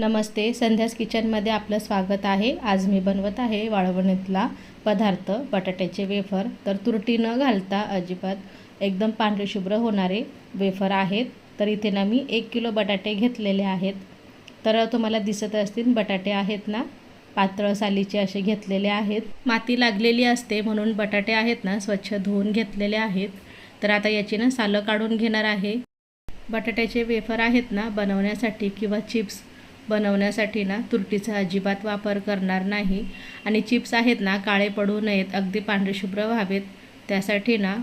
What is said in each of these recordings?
नमस्ते. संध्यास किचनमध्ये आपलं स्वागत आहे. आज मी बनवत आहे वाळवणीतला पदार्थ बटाट्याचे वेफर. तर तुरटी न घालता अजिबात एकदम पांढरेशुभ्र होणारे वेफर आहेत. तर इथे ना मी एक किलो बटाटे घेतलेले आहेत. तर तुम्हाला दिसत असतील बटाटे आहेत ना? पातळ सालीचे असे घेतलेले आहेत. माती लागलेली असते म्हणून बटाटे आहेत ना स्वच्छ धुवून घेतलेले आहेत. तर आता याची ना सालं काढून घेणार आहे. बटाट्याचे वेफर आहेत ना बनवण्यासाठी किंवा चिप्स बनवण्यासाठी ना तुरटीचा अजिबात वापर करणार नाही. आणि चिप्स आहेत ना काळे पडू नयेत अगदी पांढरेशुभ्र व्हावेत. त्यासाठी ना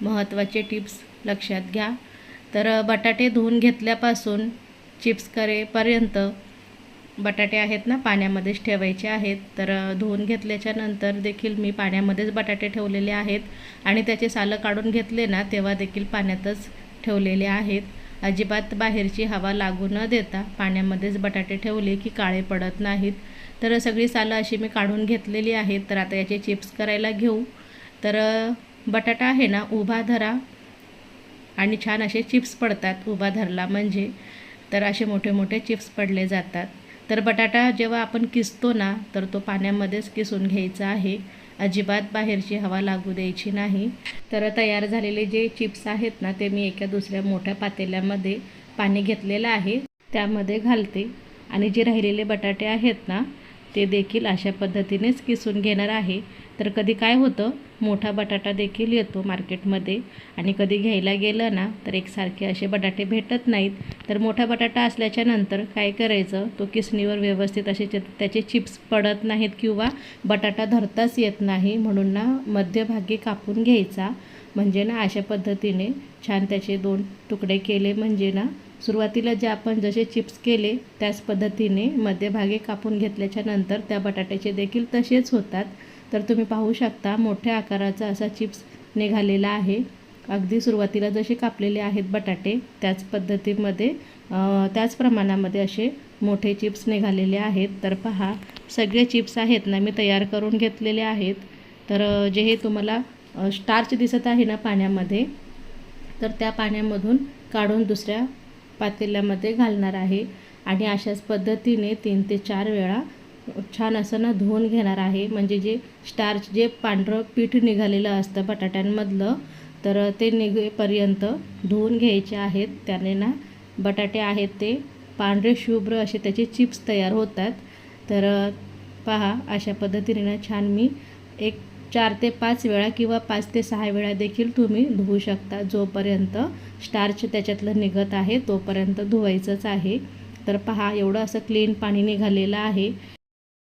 महत्त्वाचे टिप्स लक्षात घ्या. तर बटाटे धुवून घेतल्यापासून चिप्स करेपर्यंत बटाटे आहेत ना पाण्यामध्येच ठेवायचे आहेत. तर धुवून घेतल्याच्या नंतर देखील मी पाण्यामध्येच बटाटे ठेवलेले आहेत. आणि त्याचे सालं काढून घेतले ना तेव्हा देखील पाण्यातच ठेवलेले आहेत. अजिबात बाहेरची हवा लागू न देता पाण्यामध्येच बटाटे ठेवले की काळे पडत नाहीत. तर सगळी सालं अशी मी काढून घेतलेली आहेत. तर आता याचे चिप्स करायला घेऊ. तर बटाटा आहे ना उभा धरा. आणि छान असे चिप्स पडतात उभा धरला म्हणजे. तर असे मोठे मोठे चिप्स पडले जातात. तर बटाटा जेव्हा आपण किसतो ना तर तो पाण्यामध्येच किसून घ्यायचा आहे. अजिबात बाहेरची हवा लागू द्यायची नाही. तर तयार झालेले जे चिप्स आहेत ना ते मी एका दुसऱ्या मोठ्या पातेल्यामध्ये पाणी घेतलेलं आहे. त्यामध्ये घालते. आणि जे राहिलेले बटाटे आहेत ना ते देखील अशा पद्धतीनेच किसून घेणार आहे. तर कधी काय होतं मोठा बटाटा देखील येतो मार्केटमध्ये आणि कधी घ्यायला गेलं ना तर एकसारखे असे बटाटे भेटत नाहीत. तर मोठा बटाटा असल्याच्या नंतर काय करायचं तो किसणीवर व्यवस्थित असे त्याचे चिप्स पडत नाहीत किंवा बटाटा धरताच येत नाही म्हणून ना मध्यभागी कापून घ्यायचा. म्हणजे ना अशा पद्धतीने छान त्याचे दोन तुकडे केले. म्हणजे ना सुरुवातीला जे आपण जसे चिप्स केले त्याच पद्धतीने मध्यभागी कापून घेतल्याच्या नंतर त्या बटाट्याचे देखील तसेच होतात. तर तुम्ही पाहू शकता मोठ्या आकाराचा असा चिप्स निघालेला आहे. अगदी सुरुवातीला जसे कापलेले आहेत बटाटे त्याच पद्धतीमध्ये त्याच प्रमाणामध्ये असे मोठे चिप्स निघालेले आहेत. तर पहा सगळे चिप्स आहेत ना मी तयार करून घेतलेले आहेत. तर जे हे तुम्हाला स्टार्च दिसत आहे ना पाण्यामध्ये तर त्या पाण्यामधून काढून दुसऱ्या पातेल्यामध्ये घालणार आहे. आणि अशाच पद्धतीने तीन ते चार वेळा छान असं ना धुवून घेणार आहे. म्हणजे जे स्टार्च जे पांढरं पीठ निघालेलं असतं बटाट्यांमधलं तर ते निघेपर्यंत धुवून घ्यायचे आहेत. त्याने ना बटाटे आहेत ते पांढरे शुभ्र असे त्याचे चिप्स तयार होतात. तर पहा अशा पद्धतीने ना छान मी एक चार ते पाच वेळा किंवा पाच ते सहा वेळा देखील तुम्ही धुवू शकता. जोपर्यंत स्टार्च त्याच्यातलं निघत आहे तोपर्यंत धुवायचंच आहे. तर पहा एवढं असं क्लीन पाणी निघालेलं आहे.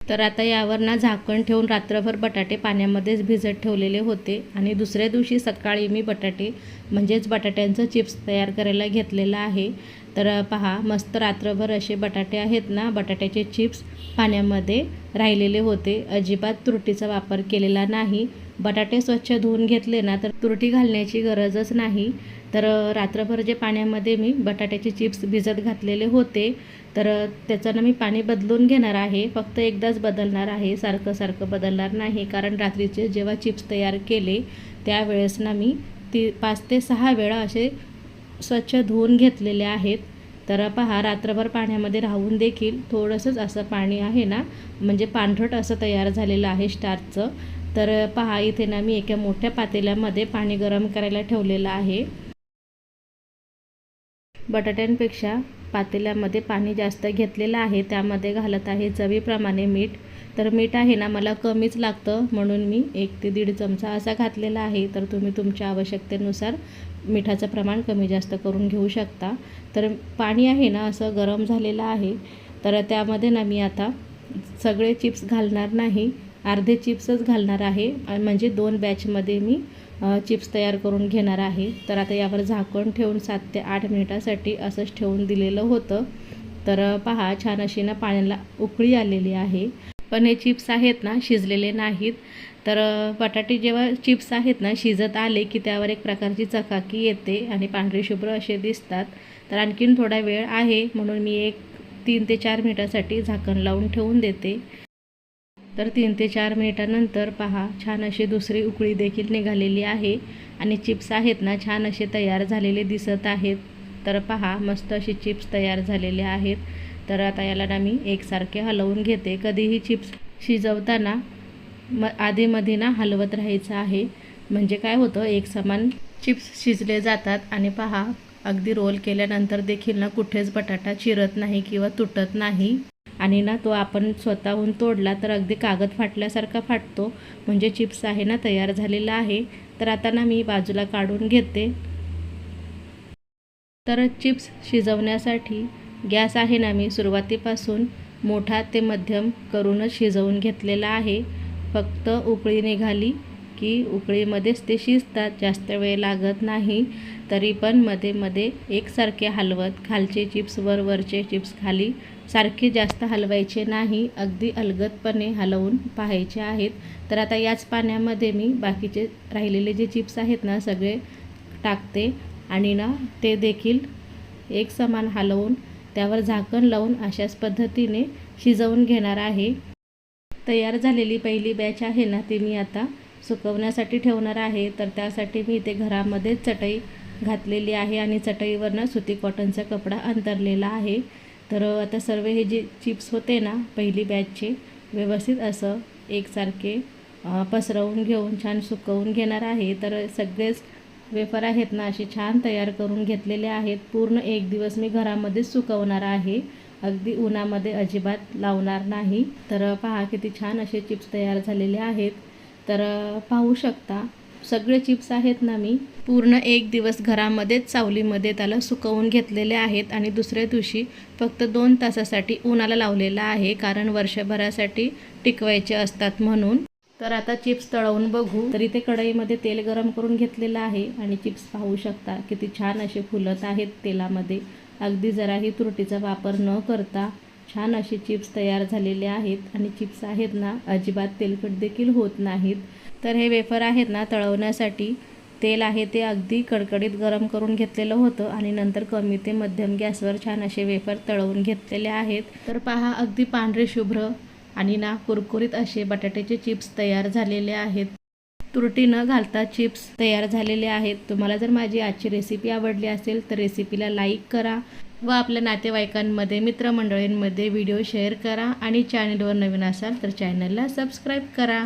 तर आता यावर ना झाकण ठेवून रात्रभर बटाटे पाण्यामध्येच भिजत ठेवलेले होते. आणि दुसऱ्या दिवशी सकाळी मी बटाटे म्हणजेच बटाट्यांचं चिप्स तयार करायला घेतलेलं आहे. तर पहा मस्त रात्रभर असे बटाटे आहेत ना बटाट्याचे चिप्स पाण्यामध्ये राहिलेले होते. अजिबात तुरटीचा वापर केलेला नाही. बटाटे स्वच्छ धुवून घेतले ना तर तुरटी घालण्याची गरजच नाही. तर रात्रभर जे पाण्यामध्ये मी बटाट्याचे चिप्स भिजत घातलेले होते तर त्याचं ना मी पाणी बदलून घेणार आहे. फक्त एकदाच बदलणार आहे. सारखं सारखं बदलणार नाही कारण रात्रीचे जेव्हा चिप्स तयार केले त्यावेळेस ना मी ती पाच ते सहा वेळा असे स्वच्छ धुवून घेतलेले आहेत. तर पहा रात्रभर पाण्यामध्ये राहून देखील थोडंसंच असं पाणी आहे ना? म्हणजे पांढरट असं तयार झालेलं आहे स्टार्चचं तर पहा इथे ना मी एका मोठ्या पातेल्यामध्ये पाणी गरम करायला ठेवलेलं आहे. बटाट्यांपेक्षा पातेल्यामध्ये पाणी जास्त घेतलेलं आहे. त्यामध्ये घालत आहे चवीप्रमाणे मीठ. तर मीठ आहे ना मला कमीच लागतं म्हणून मी एक ते दीड चमचा असा घातलेला आहे. तर तुम्ही तुमच्या आवश्यकतेनुसार मिठाचं प्रमाण कमी जास्त करून घेऊ शकता. तर पाणी आहे ना असं गरम झालेलं आहे. तर त्यामध्ये ना मी आता सगळे चिप्स घालणार नाही. अर्धे चिप्सच घालणार आहे. म्हणजे दोन बॅचमध्ये मी चिप्स तयार करून घेणार आहे. तर आता यावर झाकण ठेवून सात ते आठ मिनिटासाठी असंच ठेवून दिलेलं होतं. तर पहा छान अशी ना पाण्याला उकळी आलेली आहे. पण हे चिप्स आहेत ना शिजलेले नाहीत. तर बटाटे जेव्हा चिप्स आहेत ना शिजत आले की त्यावर एक प्रकारची चकाकी येते आणि पांढरे शुभ्र असे दिसतात. तर आणखीन थोडा वेळ आहे म्हणून मी एक तीन ते चार मिनिटासाठी झाकण लावून ठेवून देते. तर तीन ते चार मिनिटानंतर पहा छान अशी दुसरी उकळी देखील निघालेली आहे आणि चिप्स आहेत ना छान असे तयार झालेले दिसत आहेत. तर पहा मस्त असे चिप्स तयार झालेले आहेत. तर आता याला ना मी एकसारखे हलवून घेते. कधीही चिप्स शिजवताना म आधीमध्ये ना हलवत राहायचं आहे. म्हणजे काय होतं एक समान चिप्स शिजले जातात आणि पहा अगदी रोल केल्यानंतर देखील ना कुठेच बटाटा चिरत नाही किंवा तुटत नाही. आणि ना तो आपण स्वतःहून तोडला तर अगदी कागद फाटल्यासारखा फाटतो. म्हणजे चिप्स आहे ना तयार झालेला आहे. तर आता ना मी बाजूला काढून घेते. तर चिप्स शिजवण्यासाठी गॅस आहे ना मी सुरुवातीपासून मोठा ते मध्यम करूनच शिजवून घेतलेला आहे. फक्त उकळी निघाली की उकळीमध्येच ते शिजतात. जास्त वेळ लागत नाही तरी पण मध्ये मध्ये एकसारखे हलवत खालचे चिप्सवर वरचे चिप्स खाली सारखे जास्त हलवायचे नाही. अगदी अलगदपणे हलवून पाहायचे आहेत. तर आता याच पाण्यामध्ये मी बाकीचे राहिलेले जे चिप्स आहेत ना सगळे टाकते. आणि ना ते देखील एक समान हलवून त्यावर झाकण लावून अशाच पद्धतीने शिजवून घेणार आहे. तयार झालेली पहिली बॅच आहे ना ती मी आता सुकवण्यासाठी ठेवणार आहे. तर त्यासाठी मी इथे घरामध्येच चटई घातलेली आहे आणि चटईवरनं सुती कॉटनचा कपडा अंतरलेला आहे. तर आता सर्व हे जे चिप्स होते ना पहिली बॅचचे व्यवस्थित असं एकसारखे पसरवून घेऊन छान सुकवून घेणार आहे. तर सगळेच वेफर आहेत ना असे छान तयार करून घेतलेले आहेत. पूर्ण एक दिवस मी घरामध्येच सुकवणार आहे. अगदी उन्हामध्ये अजिबात लावणार नाही. तर पहा किती छान असे चिप्स तयार झालेले आहेत. तर पाहू शकता सगळे चिप्स आहेत ना मी. पूर्ण एक दिवस घरामध्येच सावलीमध्ये त्याला सुकवून घेतलेले आहेत. आणि दुसऱ्या दिवशी फक्त दोन तासासाठी उन्हाला लावलेला आहे. कारण वर्षभरासाठी टिकवायचे असतात म्हणून. तर आता चिप्स तळवून बघू. तर इथे कढईमध्ये तेल गरम करून घेतलेलं आहे आणि चिप्स पाहू शकता किती छान असे फुलत आहेत तेलामध्ये. अगदी जराही तुरटीचा वापर न करता छान असे चिप्स तयार झालेले आहेत आणि चिप्स आहेत ना अजिबात तेलकट देखील होत नाहीत. तर हे वेफर आहेत ना तळवण्यासाठी. तेल आहे ते अगदी कडकडीत गरम करून घेतलेलं होतं आणि नंतर कमी ते मध्यम गॅसवर छान असे वेफर तळवून घेतलेले आहेत. तर पहा अगदी पांढरे शुभ्र आणि ना कुरकुरीत असे बटाट्याचे चिप्स तयार झालेले आहेत. तुरटी न घालता चिप्स तयार झालेले आहेत. तुम्हाला जर माझी आजची रेसिपी आवडली असेल तर रेसिपीला लाईक करा व आपल्या नातेवाईकांमध्ये मित्रमंडळींमध्ये व्हिडिओ शेअर करा आणि चॅनलवर नवीन असाल तर चॅनलला सबस्क्राईब करा.